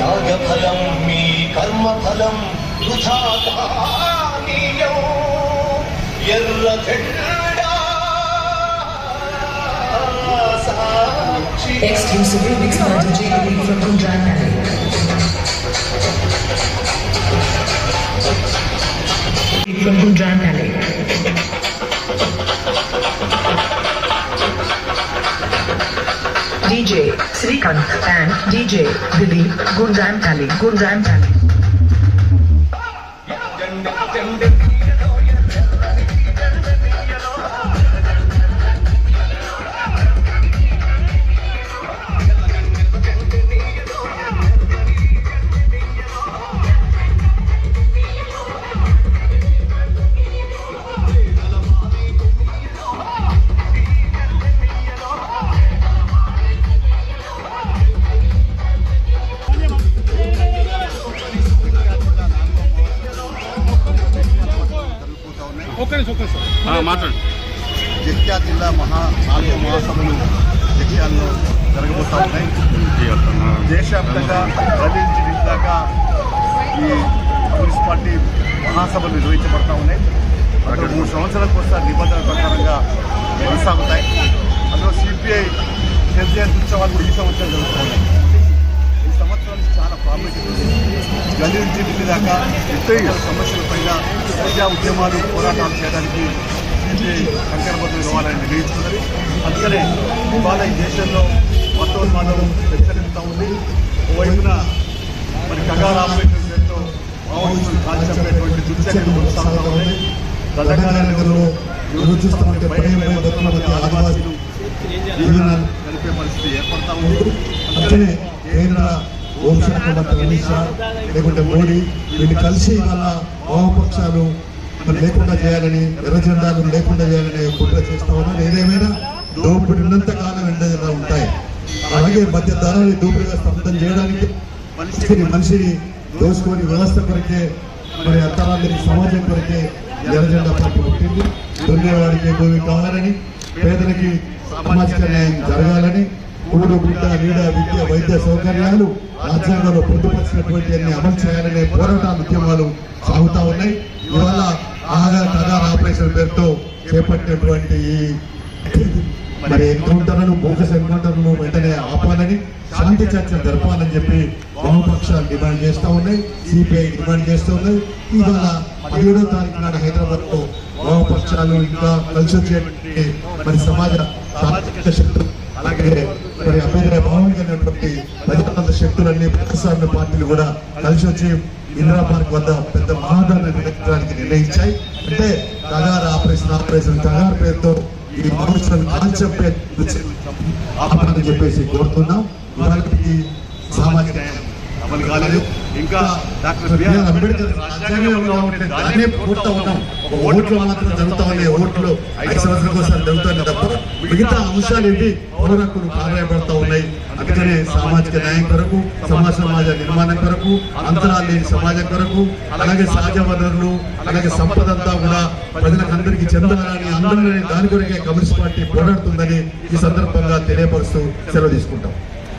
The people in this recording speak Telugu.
యాగఫలం మీ కర్మఫలం వృథానీయం Exclusive remix by DJ from Kundra From Kundra And DJ Billy Gundam Kali. Gundam Kali. ఒక్క నిమిషం ఒక్క నిమిషం మాట్లాడు జగిత్యాల జిల్లా మహా నాలుగో మహాసభలు జగిత్యాలలో జరగబోతా ఉన్నాయి. దేశవ్యాప్తంగా గది నుంచి ఢిల్లీ దాకా ఈ మున్సిపాలిటీ మహాసభలు నిర్వహించబడతా ఉన్నాయి. అక్కడ మూడు సంవత్సరాలకు ఒకసారి నిబంధనల ప్రకారంగా కొనసాగుతాయి. అందులో సిపిఐ జనజయంతి ఉత్సవాలు కూడా ఈ సంవత్సరం జరుగుతూ ఉన్నాయి ఈ సంవత్సరం చాలా ప్రాముఖ్యత గల్లీ నుంచి ఢిల్లీ దాకా ఎత్తైన సమస్యలపైన ప్రజా ఉద్యమాలు పోరాటాలు చేయడానికి సిపిఐ సంకల్పంతో ఇవ్వాలని నిర్ణయించుకున్నది అందుకనే ఇవాళ ఈ దేశంలో మతోన్మాదం హెచ్చరిస్తూ ఉంది. ఓవైపున మరి కగార్ ఆపరేషన్ పేరుతో మావోయిస్టులు కాల్చి చంపేటువంటి దుశ్చర్యలు కొనసాగుతూ ఉన్నాయి గల్లగానగర్లో ఎవరు చూస్తామంటే భయం ఆదివాసీలు గడిపే పరిస్థితి ఏర్పడతా ఉంది. అందుకనే కేంద్ర హోంశాఖ మంత్రి అమిత్ షా లేకుంటే మోడీ వీళ్ళు కలిసి వాళ్ళ వామపక్షాలు మరి లేకుండా చేయాలని ఎర్ర జెండాలు లేకుండా చేయాలని కుట్ర చేస్తా ఉన్నారు. ఏదేమైనా దోపిడి ఉన్నంత కాలం ఎండజెండా ఉంటాయి? అలాగే మధ్య ధరని దోపిడిగా స్పందం చేయడానికి మనిషిని మనిషిని దోసుకొని వ్యవస్థ కొరకే మరి అంతరాన్ని సమాజం కొరకే ఎర్రజెండా పార్టీ పుట్టింది. దున్నేవాడికి భూమి కావాలని పేదలకి సామాజిక న్యాయం జరగాలని కూడు గుడ్డ నీడ విద్య వైద్య సౌకర్యాలు రాజ్యాంగంలో పొందుపరిచినటువంటి అన్ని అమలు చేయాలనే పోరాట ఉద్యమాలు సాగుతా ఉన్నాయి. ఇవాళ ఆగా కగార్ ఆపరేషన్ పేరుతో చేపట్టినటువంటి ఈ మరి ఎన్కౌంటర్లను బోగస్ ఎన్కౌంటర్లను వెంటనే ఆపాలని శాంతి చర్చలు జరపాలని చెప్పి వామపక్షాలు డిమాండ్ చేస్తూ ఉన్నాయి. సిపిఐ డిమాండ్ చేస్తూ ఉన్నాయి. ఇవాళ పదిహేడో తారీఖు నాడు హైదరాబాద్లో వామపక్షాలు ఇంకా కలిసి వచ్చేటువంటి మరి సమాజ సామాజిక శక్తులు అలాగే మరి అభ్యుదయ భావం ప్రజాతంత్ర శక్తులన్నీ ప్రజాస్వామ్య పార్టీలు కూడా కలిసి వచ్చి ఇందిరా పార్క్ వద్ద పెద్ద మహాదాన్ని నిర్వహించడానికి నిర్ణయించాయి. అంటే తగారు ఆపరేషన్ ఆపరేషన్ తగారు పేరుతో ఈ మనుషులను కాల్చంపే చెప్పేసి కోరుతున్నాం. ఇవాళకి అమలు కాలేదు. ఇంకా డాక్టర్ బిఆర్ అంబేద్కర్ రాజ్యాంగంలో ఉంటే దాన్నే పూర్తా ఉన్నాం ఒక ఓట్లు మాత్రం జరుగుతా ఉన్నాయి ఓట్లు ఐదు జరుగుతాయి తప్ప మిగతా అంశాలు ఏంటి? కార్యపడతా ఉన్నాయి. అందుకనే సామాజిక న్యాయం కొరకు సమాజ సమాజ నిర్మాణం కొరకు అంతరాలు లేని సమాజం కొరకు అలాగే సహజ వనరులు అలాగే సంపద అంతా కూడా ప్రజలకు అందరికీ చెందాలని అందరినీ దాని కొరకే కమ్యూనిస్ట్ పార్టీ పోరాడుతుందని ఈ సందర్భంగా తెలియపరుస్తూ సెలవు తీసుకుంటాం.